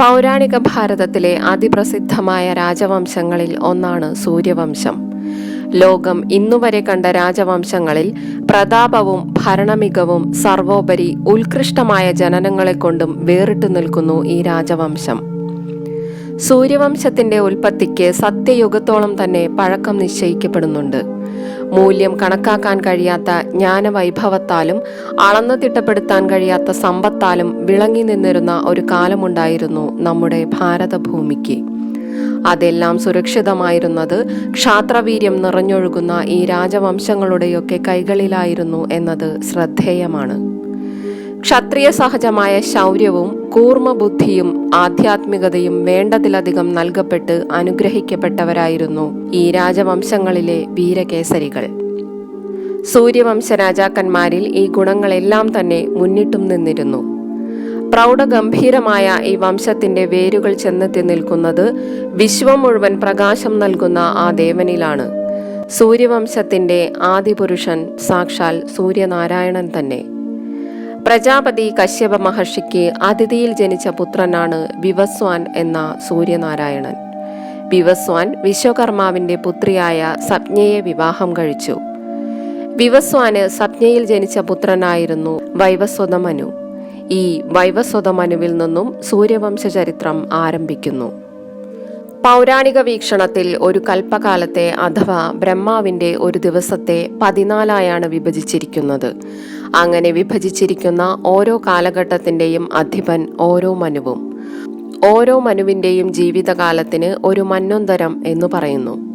പൗരാണിക ഭാരതത്തിലെ അതിപ്രസിദ്ധമായ രാജവംശങ്ങളിൽ ഒന്നാണ് സൂര്യവംശം. ലോകം ഇന്നുവരെ കണ്ട രാജവംശങ്ങളിൽ പ്രതാപവും ഭരണമികവും സർവോപരി ഉത്കൃഷ്ടമായ ജനനങ്ങളെ കൊണ്ടും വേറിട്ടു നിൽക്കുന്നു ഈ രാജവംശം. സൂര്യവംശത്തിന്റെ ഉൽപ്പത്തിക്ക് സത്യയുഗത്തോളം തന്നെ പഴക്കം നിശ്ചയിക്കപ്പെടുന്നുണ്ട്. മൂല്യം കണക്കാക്കാൻ കഴിയാത്ത ജ്ഞാനവൈഭവത്താലും അളന്നു തിട്ടപ്പെടുത്താൻ കഴിയാത്ത സമ്പത്താലും വിളങ്ങി നിന്നിരുന്ന ഒരു കാലമുണ്ടായിരുന്നു നമ്മുടെ ഭാരതഭൂമിക്ക്. അതെല്ലാം സുരക്ഷിതമായിരുന്നത് ക്ഷാത്രവീര്യം നിറഞ്ഞൊഴുകുന്ന ഈ രാജവംശങ്ങളുടെയൊക്കെ കൈകളിലായിരുന്നു എന്നത് ശ്രദ്ധേയമാണ്. ക്ഷത്രിയ സഹജമായ ശൗര്യവും കൂർമ്മബുദ്ധിയും ആധ്യാത്മികതയും വേണ്ടതിലധികം നൽകപ്പെട്ട് അനുഗ്രഹിക്കപ്പെട്ടവരായിരുന്നു ഈ രാജവംശങ്ങളിലെ വീരകേസരികൾ. സൂര്യവംശ രാജാക്കന്മാരിൽ ഈ ഗുണങ്ങളെല്ലാം തന്നെ മുന്നിട്ടും നിന്നിരുന്നു. പ്രൗഢഗംഭീരമായ ഈ വംശത്തിന്റെ വേരുകൾ ചെന്നെത്തി നിൽക്കുന്നത് വിശ്വം മുഴുവൻ പ്രകാശം നൽകുന്ന ആ ദേവനിലാണ്. സൂര്യവംശത്തിന്റെ ആദിപുരുഷൻ സാക്ഷാൽ സൂര്യനാരായണൻ തന്നെ. പ്രജാപതി കശ്യപ മഹർഷിക്ക് അതിഥിയിൽ ജനിച്ച പുത്രനാണ് വിവസ്വാൻ എന്ന സൂര്യനാരായണൻ. വിവസ്വാൻ വിശ്വകർമാവിന്റെ പുത്രിയായ സപ്ഞയെ വിവാഹം കഴിച്ചു. വിവസ്വാന് സപ്നയിൽ ജനിച്ച പുത്രനായിരുന്നു വൈവസ്വത മനു. ഈ വൈവസ്വത മനുവിൽ നിന്നും സൂര്യവംശ ചരിത്രം ആരംഭിക്കുന്നു. പൗരാണിക വീക്ഷണത്തിൽ ഒരു കൽപ്പകാലത്തെ അഥവാ ബ്രഹ്മാവിന്റെ ഒരു ദിവസത്തെ പതിനാലായാണ് വിഭജിച്ചിരിക്കുന്നത്. അങ്ങനെ വിഭജിച്ചിരിക്കുന്ന ഓരോ കാലഘട്ടത്തിന്റെയും അധിപൻ ഓരോ മനുവും. ഓരോ മനുവിന്റെയും ജീവിതകാലത്തിന് ഒരു മന്നൊന്തരം എന്ന് പറയുന്നു.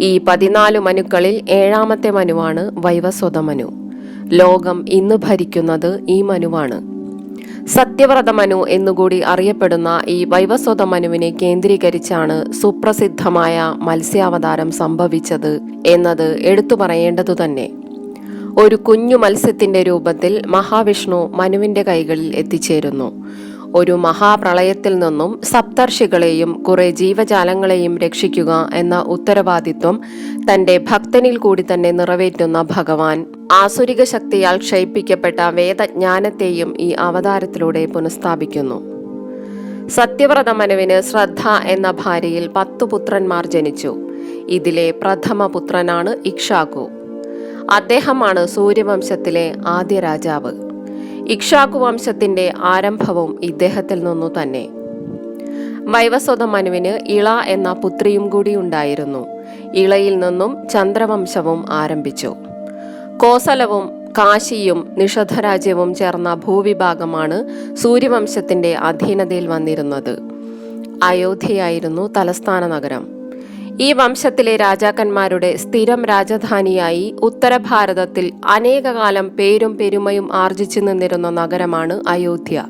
ഈ പതിനാല് മനുക്കളിൽ ഏഴാമത്തെ മനുവാണ് വൈവസ്വത മനു. ലോകം ഇന്ന് ഭരിക്കുന്നത് ഈ മനുവാണ്. സത്യവ്രത മനു എന്നുകൂടി അറിയപ്പെടുന്ന ഈ വൈവസ്വത മനുവിനെ കേന്ദ്രീകരിച്ചാണ് സുപ്രസിദ്ധമായ മത്സ്യാവതാരം സംഭവിച്ചത് എന്നത് എടുത്തു പറയേണ്ടതു തന്നെ ഒരു കുഞ്ഞു മത്സ്യത്തിന്റെ രൂപത്തിൽ മഹാവിഷ്ണു മനുവിന്റെ കൈകളിൽ എത്തിച്ചേരുന്നു. ഒരു മഹാപ്രളയത്തിൽ നിന്നും സപ്തർഷികളെയും കുറെ ജീവജാലങ്ങളെയും രക്ഷിക്കുക എന്ന ഉത്തരവാദിത്വം തന്റെ ഭക്തനിൽ കൂടി തന്നെ നിറവേറ്റുന്ന ഭഗവാൻ. ആസുരിക ശക്തിയാൽ ക്ഷയിപ്പിക്കപ്പെട്ട വേദജ്ഞാനത്തെയും ഈ അവതാരത്തിലൂടെ പുനഃസ്ഥാപിക്കുന്നു. സത്യവ്രത മനുവിന് ശ്രദ്ധ എന്ന ഭാര്യയിൽ പത്തു പുത്രന്മാർ ജനിച്ചു. ഇതിലെ പ്രഥമ പുത്രനാണ് ഇക്ഷാകു അദ്ദേഹമാണ് സൂര്യവംശത്തിലെ ആദ്യ രാജാവ്. ഇക്ഷാകു വംശത്തിന്റെ ആരംഭവും ഇദ്ദേഹത്തിൽ നിന്നു തന്നെ. വൈവസ്വത മനുവിന് ഇള എന്ന പുത്രിയും കൂടി ഉണ്ടായിരുന്നു. ഇളയിൽ നിന്നും ചന്ദ്രവംശവും ആരംഭിച്ചു. കോസലവും കാശിയും നിഷധരാജ്യവും ചേർന്ന ഭൂവിഭാഗമാണ് സൂര്യവംശത്തിന്റെ അധീനതയിൽ വന്നിരുന്നത്. അയോധ്യയായിരുന്നു തലസ്ഥാന നഗരം. ഈ വംശത്തിലെ രാജാക്കന്മാരുടെ സ്ഥിരം രാജധാനിയായി ഉത്തരഭാരതത്തിൽ അനേകകാലം പേരും പെരുമയും ആർജിച്ചു നിന്നിരുന്ന നഗരമാണ് അയോധ്യ.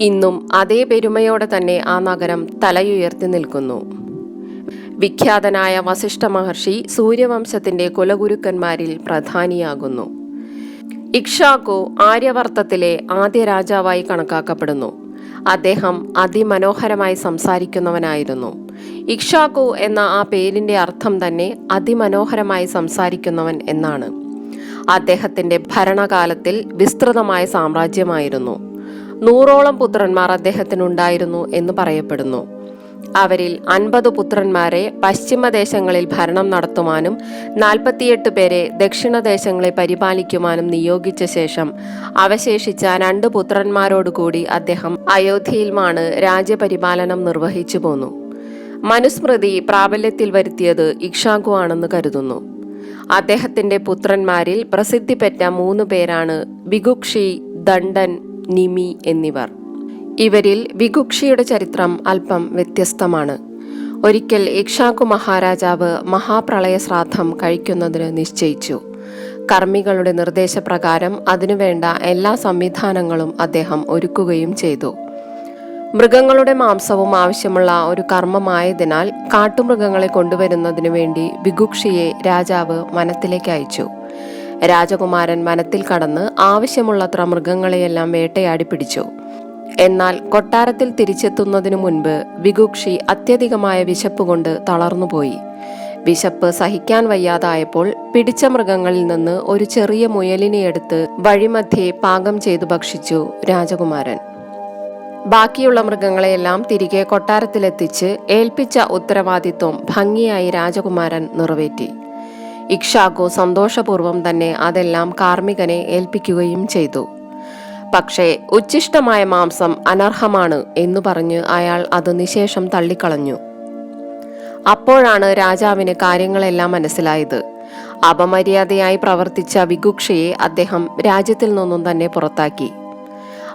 ഇന്നും അതേ പെരുമയോടെ തന്നെ ആ നഗരം തലയുയർത്തി നിൽക്കുന്നു. വിഖ്യാതനായ വസിഷ്ഠ മഹർഷി സൂര്യവംശത്തിന്റെ കുലഗുരുക്കന്മാരിൽ പ്രധാനിയാകുന്നു. ഇക്ഷാകു ആര്യവർത്തത്തിലെ ആദ്യ രാജാവായി കണക്കാക്കപ്പെടുന്നു. അദ്ദേഹം അതിമനോഹരമായി സംസാരിക്കുന്നവനായിരുന്നു. ഇക്ഷാക്കു എന്ന ആ പേരിന്റെ അർത്ഥം തന്നെ അതിമനോഹരമായി സംസാരിക്കുന്നവൻ എന്നാണ്. അദ്ദേഹത്തിന്റെ ഭരണകാലത്തിൽ വിസ്തൃതമായ സാമ്രാജ്യമായിരുന്നു. നൂറോളം പുത്രന്മാർ അദ്ദേഹത്തിനുണ്ടായിരുന്നു എന്ന് പറയപ്പെടുന്നു. അവരിൽ അൻപത് പുത്രന്മാരെ പശ്ചിമദേശങ്ങളിൽ ഭരണം നടത്തുവാനും നാൽപ്പത്തിയെട്ട് പേരെ ദക്ഷിണദേശങ്ങളെ പരിപാലിക്കുവാനും നിയോഗിച്ച ശേഷം അവശേഷിച്ച രണ്ട് പുത്രന്മാരോടുകൂടി അദ്ദേഹം അയോധ്യയിലുമാണ് രാജ്യപരിപാലനം നിർവഹിച്ചു പോന്നു. മനുസ്മൃതി പ്രാബല്യത്തിൽ വരുത്തിയത് ഇക്ഷാങ്കു ആണെന്ന് കരുതുന്നു. അദ്ദേഹത്തിന്റെ പുത്രന്മാരിൽ പ്രസിദ്ധി പെറ്റ മൂന്ന് പേരാണ് വിഗുക്ഷി ദണ്ഡൻ നിമി എന്നിവർ. ഇവരിൽ വിഗുക്ഷിയുടെ ചരിത്രം അല്പം വ്യത്യസ്തമാണ്. ഒരിക്കൽ ഇക്ഷാങ്കു മഹാരാജാവ് മഹാപ്രളയ ശ്രാദ്ധം കഴിക്കുന്നതിന് നിശ്ചയിച്ചു. കർമ്മികളുടെ നിർദ്ദേശപ്രകാരം അതിനുവേണ്ട എല്ലാ സംവിധാനങ്ങളും അദ്ദേഹം ഒരുക്കുകയും ചെയ്തു. മൃഗങ്ങളുടെ മാംസവും ആവശ്യമുള്ള ഒരു കർമ്മമായതിനാൽ കാട്ടുമൃഗങ്ങളെ കൊണ്ടുവരുന്നതിനു വേണ്ടി വിഗുക്ഷിയെ രാജാവ് വനത്തിലേക്ക് അയച്ചു. രാജകുമാരൻ വനത്തിൽ കടന്ന് ആവശ്യമുള്ളത്ര മൃഗങ്ങളെയെല്ലാം വേട്ടയാടി പിടിച്ചു. എന്നാൽ കൊട്ടാരത്തിൽ തിരിച്ചെത്തുന്നതിനു മുൻപ് വിഗുക്ഷി അത്യധികമായ വിശപ്പ് കൊണ്ട് തളർന്നുപോയി. വിശപ്പ് സഹിക്കാൻ വയ്യാതായപ്പോൾ പിടിച്ച മൃഗങ്ങളിൽ നിന്ന് ഒരു ചെറിയ മുയലിനെ എടുത്ത് വഴിമധ്യേ പാകം ചെയ്തു ഭക്ഷിച്ചു രാജകുമാരൻ. ബാക്കിയുള്ള മൃഗങ്ങളെയെല്ലാം തിരികെ കൊട്ടാരത്തിലെത്തിച്ച് ഏൽപ്പിച്ച ഉത്തരവാദിത്വം ഭംഗിയായി രാജകുമാരൻ നിറവേറ്റി. ഇക്ഷാഖു സന്തോഷപൂർവം തന്നെ അതെല്ലാം കാർമ്മികനെ ഏൽപ്പിക്കുകയും ചെയ്തു. പക്ഷേ ഉച്ഛിഷ്ടമായ മാംസം അനർഹമാണ് എന്ന് പറഞ്ഞ് അയാൾ അത് നിശേഷം തള്ളിക്കളഞ്ഞു. അപ്പോഴാണ് രാജാവിന് കാര്യങ്ങളെല്ലാം മനസ്സിലായത്. അപമര്യാദയായി പ്രവർത്തിച്ച വിഗുക്ഷയെ അദ്ദേഹം രാജ്യത്തിൽ നിന്നും തന്നെ പുറത്താക്കി.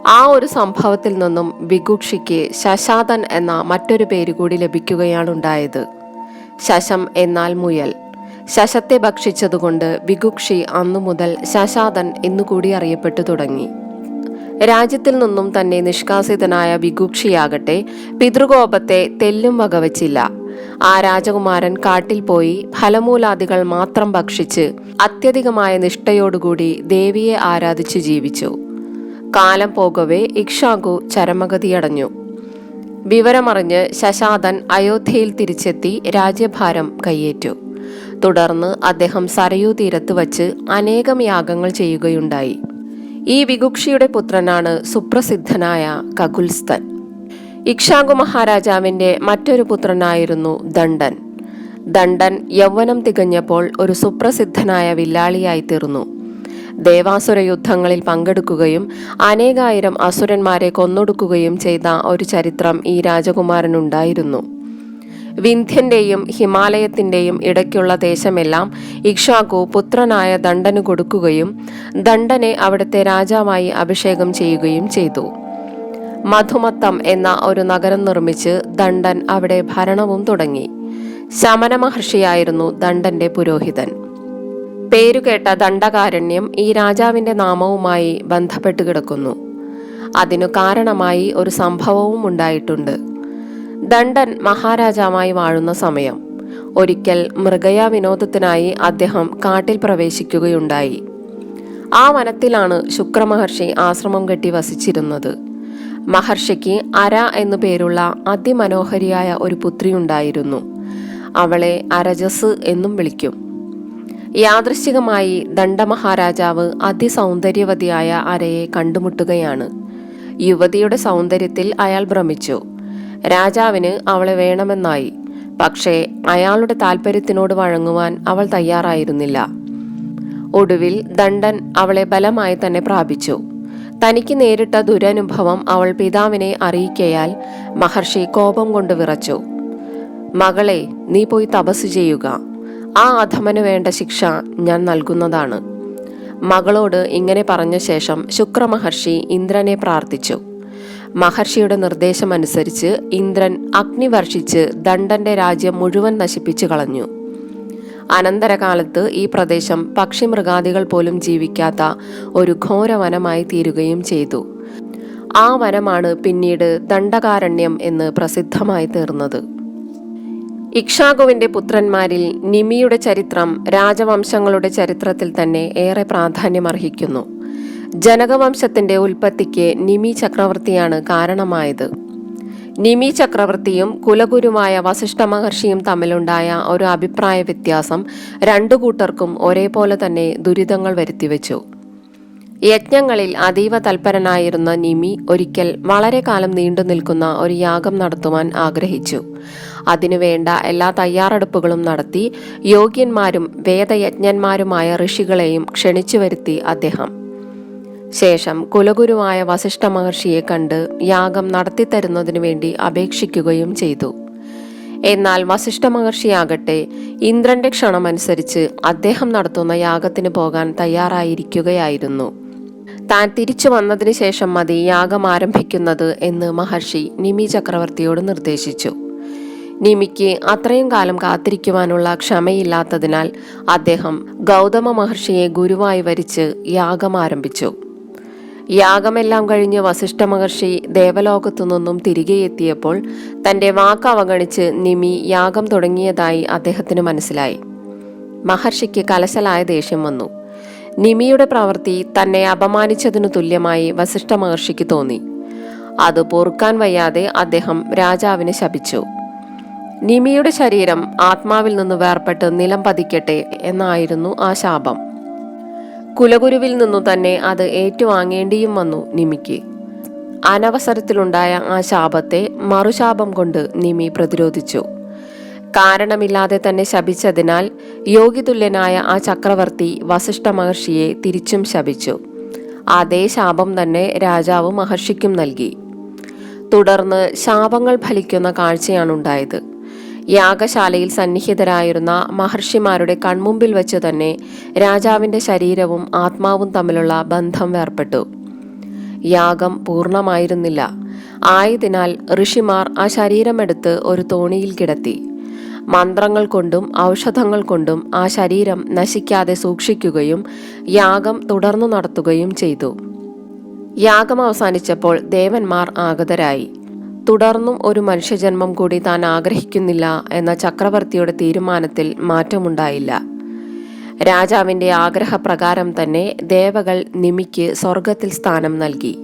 ആ ഒരു സംഭവത്തിൽ നിന്നും വിഗുക്ഷിക്ക് ശശാതൻ എന്ന മറ്റൊരു പേര് കൂടി ലഭിക്കുകയാണുണ്ടായത് ശശം എന്നാൽ മുയൽ. ശശത്തെ ഭക്ഷിച്ചതുകൊണ്ട് വിഗുക്ഷി അന്നു മുതൽ ശശാതൻ എന്നുകൂടി അറിയപ്പെട്ടു തുടങ്ങി. രാജ്യത്തിൽ നിന്നും തന്നെ നിഷ്കാസിതനായ വിഗുക്ഷിയാകട്ടെ പിതൃകോപത്തെ തെല്ലും വകവച്ചില്ല. ആ രാജകുമാരൻ കാട്ടിൽ പോയി ഫലമൂലാദികൾ മാത്രം ഭക്ഷിച്ച് അത്യധികമായ നിഷ്ഠയോടുകൂടി ദേവിയെ ആരാധിച്ചു ജീവിച്ചു. കാലം പോകവേ ഇക്ഷാകു ചരമഗതിയടഞ്ഞു. വിവരമറിഞ്ഞ് ശശാദൻ അയോധ്യയിൽ തിരിച്ചെത്തി രാജ്യഭാരം കയ്യേറ്റു. തുടർന്ന് അദ്ദേഹം സരയൂ തീരത്ത് വച്ച് അനേകം യാഗങ്ങൾ ചെയ്യുകയുണ്ടായി. ഈ വിഗുക്ഷിയുടെ പുത്രനാണ് സുപ്രസിദ്ധനായ കകുൽസ്തൻ. ഇക്ഷാകു മഹാരാജാവിന്റെ മറ്റൊരു പുത്രനായിരുന്നു ദണ്ഡൻ. ദണ്ഡൻ യൗവനം തികഞ്ഞപ്പോൾ ഒരു സുപ്രസിദ്ധനായ വില്ലാളിയായി തീർന്നു. ദേവാസുര യുദ്ധങ്ങളിൽ പങ്കെടുക്കുകയും അനേകായിരം അസുരന്മാരെ കൊന്നൊടുക്കുകയും ചെയ്ത ഒരു ചരിത്രം ഈ രാജകുമാരനുണ്ടായിരുന്നു. വിന്ധ്യന്റെയും ഹിമാലയത്തിന്റെയും ഇടയ്ക്കുള്ള ദേശമെല്ലാം ഇക്ഷാകു പുത്രനായ ദണ്ഡന് കൊടുക്കുകയും ദണ്ഡനെ അവിടുത്തെ രാജാവായി അഭിഷേകം ചെയ്യുകയും ചെയ്തു. മധുമത്തം എന്ന ഒരു നഗരം നിർമ്മിച്ച് ദണ്ഡൻ അവിടെ ഭരണവും തുടങ്ങി. ശമന മഹർഷിയായിരുന്നു ദണ്ഡന്റെ പുരോഹിതൻ. പേരുകേട്ട ദണ്ഡകാരണ്യം ഈ രാജാവിന്റെ നാമവുമായി ബന്ധപ്പെട്ട് കിടക്കുന്നു. അതിനു കാരണമായി ഒരു സംഭവവും ഉണ്ടായിട്ടുണ്ട്. ദണ്ഡൻ മഹാരാജാവായി വാഴുന്ന സമയം. ഒരിക്കൽ മൃഗയ വിനോദത്തിനായി അദ്ദേഹം കാട്ടിൽ പ്രവേശിക്കുകയുണ്ടായി. ആ വനത്തിലാണ് ശുക്രമഹർഷി ആശ്രമം കെട്ടി വസിച്ചിരുന്നത്. മഹർഷിക്ക് അര എന്നു പേരുള്ള അതിമനോഹരിയായ ഒരു പുത്രിയുണ്ടായിരുന്നു അവളെ അരജസ് എന്നും വിളിക്കും. യാദൃശ്ചികമായി ദണ്ഡമഹാരാജാവ് അതിസൗന്ദര്യവതിയായ അരയെ കണ്ടുമുട്ടുകയാണ്. യുവതിയുടെ സൗന്ദര്യത്തിൽ അയാൾ ഭ്രമിച്ചു. രാജാവിന് അവളെ വേണമെന്നായി. പക്ഷേ അയാളുടെ താല്പര്യത്തിനോട് വഴങ്ങുവാൻ അവൾ തയ്യാറായിരുന്നില്ല. ഒടുവിൽ ദണ്ഡൻ അവളെ ബലമായി തന്നെ പ്രാപിച്ചു. തനിക്ക് നേരിട്ട ദുരനുഭവം അവൾ പിതാവിനെ അറിയിക്കയാൽ മഹർഷി കോപം കൊണ്ട് വിറച്ചു. മകളെ നീ പോയി തപസ് ചെയ്യുക. ആ അധമന് വേണ്ട ശിക്ഷ ഞാൻ നൽകുന്നതാണ്. മകളോട് ഇങ്ങനെ പറഞ്ഞ ശേഷം ശുക്രമഹർഷി ഇന്ദ്രനെ പ്രാർത്ഥിച്ചു. മഹർഷിയുടെ നിർദ്ദേശമനുസരിച്ച് ഇന്ദ്രൻ അഗ്നി വർഷിച്ച് ദണ്ഡന്റെ രാജ്യം മുഴുവൻ നശിപ്പിച്ചു കളഞ്ഞു. അനന്തരകാലത്ത് ഈ പ്രദേശം പക്ഷിമൃഗാദികൾ പോലും ജീവിക്കാത്ത ഒരു ഘോരവനമായി തീരുകയും ചെയ്തു. ആ വനമാണ് പിന്നീട് ദണ്ഡകാരണ്യം എന്ന് പ്രസിദ്ധമായി തീർന്നത്. ഇക്ഷാകുവിന്റെ പുത്രന്മാരിൽ നിമിയുടെ ചരിത്രം രാജവംശങ്ങളുടെ ചരിത്രത്തിൽ തന്നെ ഏറെ പ്രാധാന്യമർഹിക്കുന്നു. ജനകവംശത്തിന്റെ ഉൽപ്പത്തിക്ക് നിമി ചക്രവർത്തിയാണ് കാരണമായത്. നിമി ചക്രവർത്തിയും കുലഗുരുവായ വസിഷ്ഠ മഹർഷിയും തമ്മിലുണ്ടായ ഒരു അഭിപ്രായ വ്യത്യാസം രണ്ടു കൂട്ടർക്കും ഒരേപോലെ തന്നെ ദുരിതങ്ങൾ വരുത്തിവെച്ചു. യജ്ഞങ്ങളിൽ അതീവ തൽപരനായിരുന്ന നിമി ഒരിക്കൽ വളരെ കാലം നീണ്ടു നിൽക്കുന്ന ഒരു യാഗം നടത്തുവാൻ ആഗ്രഹിച്ചു. അതിനുവേണ്ട എല്ലാ തയ്യാറെടുപ്പുകളും നടത്തി യോഗ്യന്മാരും വേദയജ്ഞന്മാരുമായ ഋഷികളെയും ക്ഷണിച്ചു വരുത്തി അദ്ദേഹം. ശേഷം കുലഗുരുവായ വസിഷ്ഠ മഹർഷിയെ കണ്ട് യാഗം നടത്തിത്തരുന്നതിനു വേണ്ടി അപേക്ഷിക്കുകയും ചെയ്തു. എന്നാൽ വസിഷ്ഠ മഹർഷിയാകട്ടെ ഇന്ദ്രന്റെ ക്ഷണമനുസരിച്ച് അദ്ദേഹം നടത്തുന്ന യാഗത്തിന് പോകാൻ തയ്യാറായിരിക്കുകയായിരുന്നു. താൻ തിരിച്ചു വന്നതിന് ശേഷം മതി യാഗം ആരംഭിക്കുന്നത് എന്ന് മഹർഷി നിമി ചക്രവർത്തിയോട് നിർദ്ദേശിച്ചു. നിമിക്ക് അത്രയും കാലം കാത്തിരിക്കുവാനുള്ള ക്ഷമയില്ലാത്തതിനാൽ അദ്ദേഹം ഗൗതമ മഹർഷിയെ ഗുരുവായി വരിച്ച് യാഗം ആരംഭിച്ചു. യാഗമെല്ലാം കഴിഞ്ഞ് വസിഷ്ഠ മഹർഷി ദേവലോകത്തു നിന്നും തിരികെ എത്തിയപ്പോൾ തന്റെ വാക്ക് അവഗണിച്ച് നിമി യാഗം തുടങ്ങിയതായി അദ്ദേഹത്തിന് മനസ്സിലായി. മഹർഷിക്ക് കലശലായ ദേഷ്യം വന്നു. നിമിയുടെ പ്രവൃത്തി തന്നെ അപമാനിച്ചതിനു തുല്യമായി വസിഷ്ഠ മഹർഷിക്ക് തോന്നി. അത് പൊറുക്കാൻ വയ്യാതെ അദ്ദേഹം രാജാവിനെ ശപിച്ചു. നിമിയുടെ ശരീരം ആത്മാവിൽ നിന്ന് വേർപെട്ട് നിലം പതിക്കട്ടെ എന്നായിരുന്നു ആ ശാപം. കുലഗുരുവിൽ നിന്നു തന്നെ അത് ഏറ്റുവാങ്ങേണ്ടിയും വന്നു നിമിക്ക്. അനവസരത്തിലുണ്ടായ ആ ശാപത്തെ മറുശാപം കൊണ്ട് നിമി പ്രതിരോധിച്ചു. കാരണമില്ലാതെ തന്നെ ശപിച്ചതിനാൽ യോഗിതുല്യനായ ആ ചക്രവർത്തി വസിഷ്ഠ മഹർഷിയെ തിരിച്ചും ശപിച്ചു. അതേ ശാപം തന്നെ രാജാവ് മഹർഷിക്കും നൽകി. തുടർന്ന് ശാപങ്ങൾ ഫലിക്കുന്ന കാഴ്ചയാണുണ്ടായത്. യാഗശാലയിൽ സന്നിഹിതരായിരുന്ന മഹർഷിമാരുടെ കൺമുമ്പിൽ വെച്ച് തന്നെ രാജാവിന്റെ ശരീരവും ആത്മാവും തമ്മിലുള്ള ബന്ധം വേർപ്പെട്ടു. യാഗം പൂർണമായിരുന്നില്ല. ആയതിനാൽ ഋഷിമാർ ആ ശരീരമെടുത്ത് ഒരു തോണിയിൽ കിടത്തി. മന്ത്രങ്ങൾ കൊണ്ടും ഔഷധങ്ങൾ കൊണ്ടും ആ ശരീരം നശിക്കാതെ സൂക്ഷിക്കുകയും യാഗം തുടർന്നു നടത്തുകയും ചെയ്തു. യാഗം അവസാനിച്ചപ്പോൾ ദേവന്മാർ ആഗതരായി. തുടർന്നും ഒരു മനുഷ്യജന്മം കൂടി താൻ ആഗ്രഹിക്കുന്നില്ല എന്ന ചക്രവർത്തിയുടെ തീരുമാനത്തിൽ മാറ്റമുണ്ടായില്ല. രാജാവിന്റെ ആഗ്രഹപ്രകാരം തന്നെ ദേവകൾ നിമിക്ക് സ്വർഗത്തിൽ സ്ഥാനം നൽകി.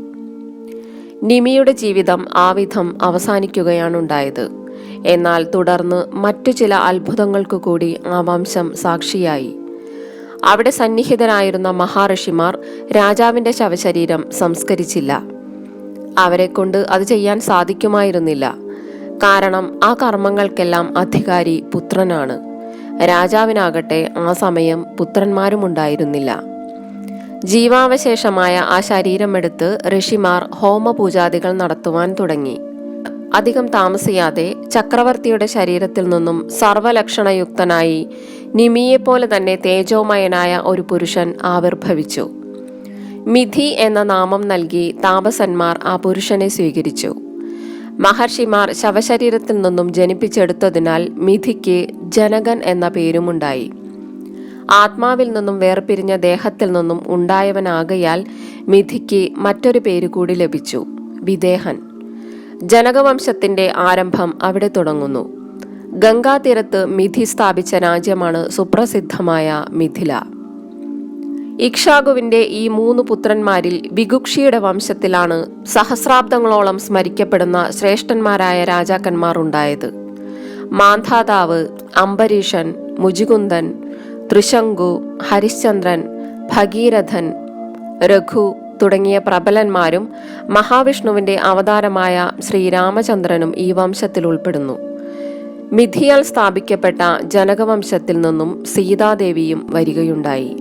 നിമിയുടെ ജീവിതം ആവിധം അവസാനിക്കുകയാണുണ്ടായത്. എന്നാൽ തുടർന്ന് മറ്റു ചില അത്ഭുതങ്ങൾക്കു കൂടി ആ വംശം സാക്ഷിയായി. അവിടെ സന്നിഹിതരായിരുന്ന മഹാഋഷിമാർ രാജാവിന്റെ ശവശരീരം സംസ്കരിച്ചില്ല. അവരെ കൊണ്ട് അത് ചെയ്യാൻ സാധിക്കുമായിരുന്നില്ല. കാരണം ആ കർമ്മങ്ങൾക്കെല്ലാം അധികാരി പുത്രനാണ്. രാജാവിനാകട്ടെ ആ സമയം പുത്രന്മാരും ഉണ്ടായിരുന്നില്ല ജീവാവശേഷമായ ആ ശരീരമെടുത്ത് ഋഷിമാർ ഹോമപൂജാദികൾ നടത്തുവാൻ തുടങ്ങി. അധികം താമസിയാതെ ചക്രവർത്തിയുടെ ശരീരത്തിൽ നിന്നും സർവലക്ഷണയുക്തനായി നിമിയെപ്പോലെ തന്നെ തേജോമയനായ ഒരു പുരുഷൻ ആവിർഭവിച്ചു. മിഥി എന്ന നാമം നൽകി താപസന്മാർ ആ പുരുഷനെ സ്വീകരിച്ചു. മഹർഷിമാർ ശവശരീരത്തിൽ നിന്നും ജനിപ്പിച്ചെടുത്തതിനാൽ മിഥിക്ക് ജനകൻ എന്ന പേരുമുണ്ടായി. ആത്മാവിൽ നിന്നും വേർപിരിഞ്ഞ ദേഹത്തിൽ നിന്നും ഉണ്ടായവനാകയാൽ മിഥിക്ക് മറ്റൊരു പേര് കൂടി ലഭിച്ചു വിദേഹൻ. ജനകവംശത്തിന്റെ ആരംഭം അവിടെ തുടങ്ങുന്നു. ഗംഗാതീരത്ത് മിഥി സ്ഥാപിച്ച രാജ്യമാണ് സുപ്രസിദ്ധമായ മിഥില. ഇക്ഷാഗുവിന്റെ ഈ മൂന്ന് പുത്രന്മാരിൽ വിഗുക്ഷിയുടെ വംശത്തിലാണ് സഹസ്രാബ്ദങ്ങളോളം സ്മരിക്കപ്പെടുന്ന ശ്രേഷ്ഠന്മാരായ രാജാക്കന്മാർ ഉണ്ടായത്. മാന്ധാതാവ് അംബരീഷൻ മുജികുന്ദൻ തൃശങ്കു ഹരിശ്ചന്ദ്രൻ ഭഗീരഥൻ രഘു തുടങ്ങിയ പ്രബലന്മാരും മഹാവിഷ്ണുവിന്റെ അവതാരമായ ശ്രീരാമചന്ദ്രനും ഈ വംശത്തിൽ ഉൾപ്പെടുന്നു. മിഥിയാൽ സ്ഥാപിക്കപ്പെട്ട ജനകവംശത്തിൽ നിന്നും സീതാദേവിയും വരികയുണ്ടായി.